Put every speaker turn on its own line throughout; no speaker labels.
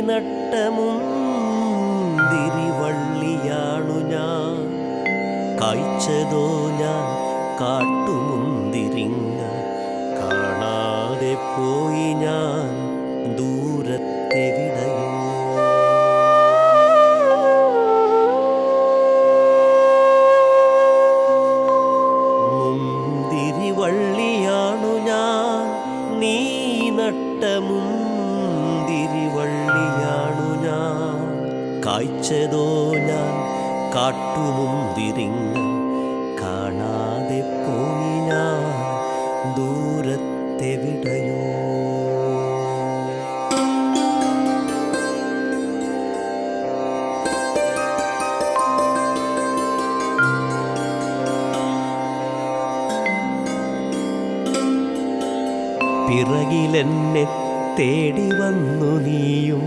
നട്ട മുന്തിരിവള്ളിയാണു ഞാൻ. കായ്ച്ചതോ ഞാൻ കാട്ടുമുന്തിരിങ്ങ. കാണാതെ പോയി ഞാൻ ദൂരത്തെ വിടയും മുന്തിരിവള്ളിയാണു ഞാൻ. നീ നട്ട കായ്ച്ചതോ ഞാൻ കാട്ടുമുന്തിരിങ്ങ കാണാതെ പോയി ഞാൻ ദൂരത്തെവിടയോ. പിറകിലെന്നെ തേടി വന്നു നീയും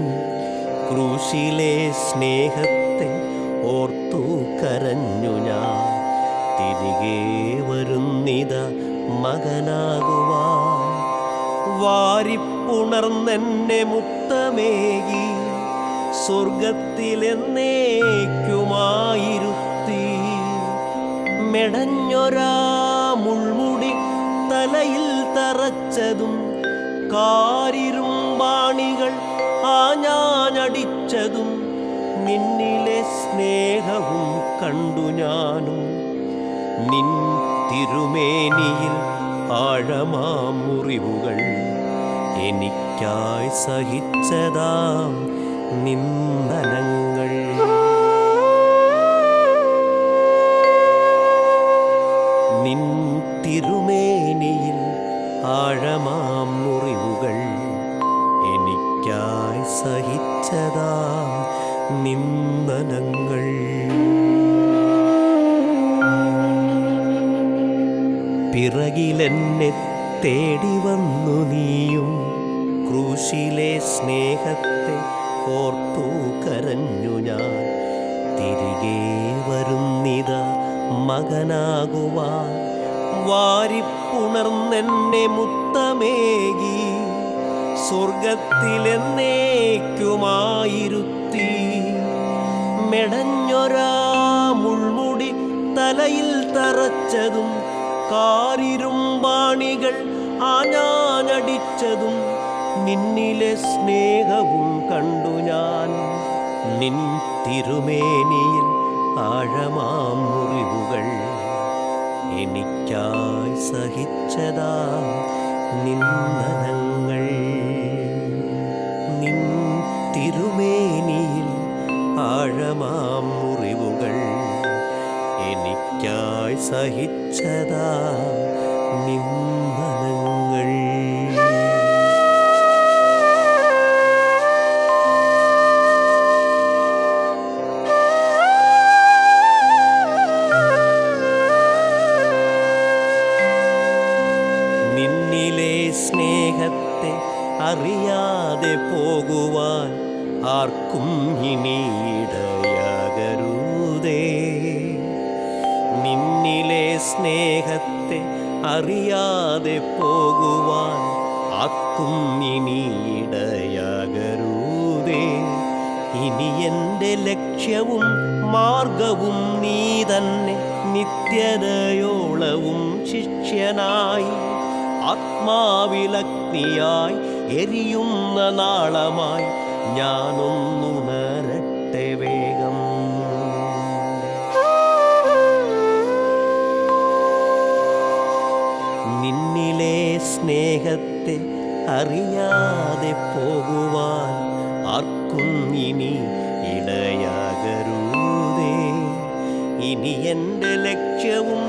ക്രൂശിലെ സ്നേഹത്തെ ഓർത്തു കരഞ്ഞു ഞാൻ. തിരികെ വരുന്നിത മകനാകുവാ വാരിപ്പുണർന്നെന്നെ മുത്തമേകി സ്വർഗത്തിലെന്നേക്കുമായിരുത്തി മെടഞ്ഞൊരാ മുൾമുടി തലയിൽ തറച്ചതും കാരിരുമ്പാണികൾ ആഞ്ഞാഞ്ഞടിച്ചതും നിന്നിലെ സ്നേഹവും കണ്ടു ഞാനും. നിൻ തിരുമേനിയിൽ ആഴമാം മുറിവുകൾ എനിക്കായി സഹിച്ചതാം നിന്ദനങ്ങൾ. പിറകിലെന്നെ തേടി വന്നു നീയും. ക്രൂശിലെ സ്നേഹത്തെ ഓർത്തു കരഞ്ഞു ഞാൻ. തിരികെ വരുന്നിത മകനാകുവാൻ. വാരിപ്പുണർന്നെന്നെ മുത്തമേകി. സ്വർഗത്തിലെന്നേക്കുമായിരുത്തി മെടഞ്ഞൊരാ മുൾമുടി തലയിൽ തറച്ചതും കാരിരുമ്പാണികൾ ആഞ്ഞാഞ്ഞടിച്ചതും നിന്നിലെ സ്നേഹവും കണ്ടു ഞാൻ. നിൻ തിരുമേനിയിൽ ആഴമാം മുറിവുകൾ എനിക്കായി സഹിച്ചതാം നിന്ദനങ്ങൾ നിൻ തിരുമേനിയിൽ ആഴമാം മുറിവുകൾ എനിക്കായി സഹിച്ചതാ നിന്ദനങ്ങൾ. നിന്നിലെ സ്നേഹത്തെ അറിയാതെ പോകുവാൻ ആർക്കും ഇനിയിടയാകരുതേ നിന്നിലെ സ്നേഹത്തെ അറിയാതെ പോകുവാൻ ഇനിയിടയാകരുതേ ഇനി എന്റെ ലക്ഷ്യവും മാർഗവും നീ തന്നെ നിത്യതയോളവും ശിഷ്യനായി ആത്മാവിലഗ്നിയായി എരിയുന്ന നാളമായി ഞാനൊന്നുണരട്ടെ വേഗം. നിന്നിലെ സ്നേഹത്തെ അറിയാതെ പോകുവാൻ ആർക്കും ഇനി ഇടയാകരുതേ. ഇനി എന്റെ ലക്ഷ്യവും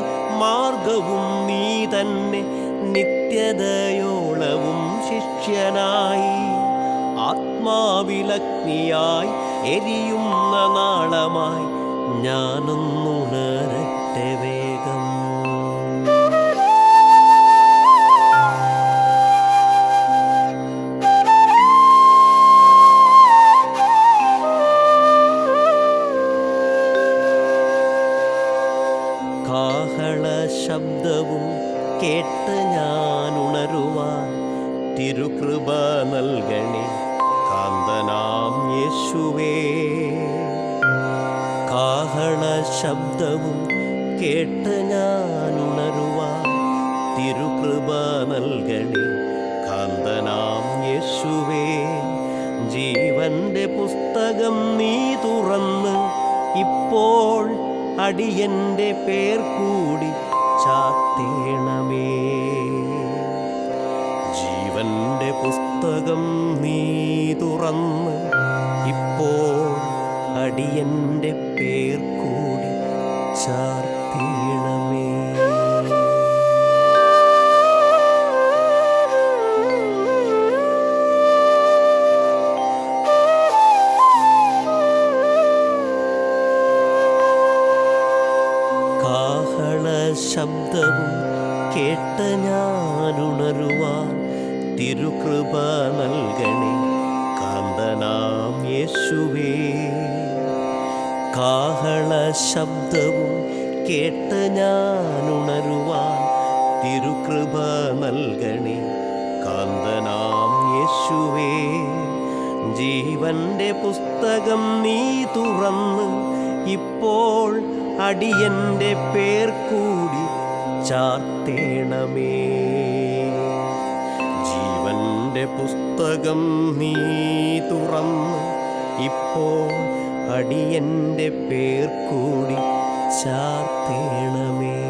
മാർഗവും നീ തന്നെ നിത്യതയോളവും ശിഷ്യനായി. ആത്മാവിലഗ്നിയായി എരിയുന്ന നാളമായി ഞാനൊന്നുണരട്ടെ. കാഹള ശബ്ദവും കേട്ട് ഞാൻ ഉണരുവാൻ തിരുകൃപ നൽകണേ. കാന്തനാം യേശുവേ. കാഹള ശബ്ദവും കേട്ട് ഞാൻ ഉണരുവാൻ തിരുകൃപ നൽകണേ. കാന്തനാം യേശുവേ. ജീവന്റെ പുസ്തകം നീ തുറന്നു അടിയന്റെ പേർ കൂടി ചാത്തേണമേ. ജീവന്റെ പുസ്തകം നീ തുറന്ന് ഇപ്പോൾ അടിയന്റെ പേർ കൂടി ചാർത്തിയിടമേ കേട്ട് ഞാനുണരുവാൻ തിരുകൃപ നൽകണേ. കാന്തനാം യേശുവേ കാഹള ശബ്ദവും കേട്ട് ഞാനുണരുവാൻ തിരുകൃപ നൽകണേ. കാന്തനാം യേശുവേ ജീവന്റെ പുസ്തകം നീ തുറന്ന് ഇപ്പോൾ അടിയന്റെ പേർ കൂടി ചാർത്തേണമേ. ജീവന്റെ പുസ്തകം നീ തുറന്ന് ഇപ്പോൾ അടിയന്റെ പേർ കൂടി ചാർത്തേണമേ.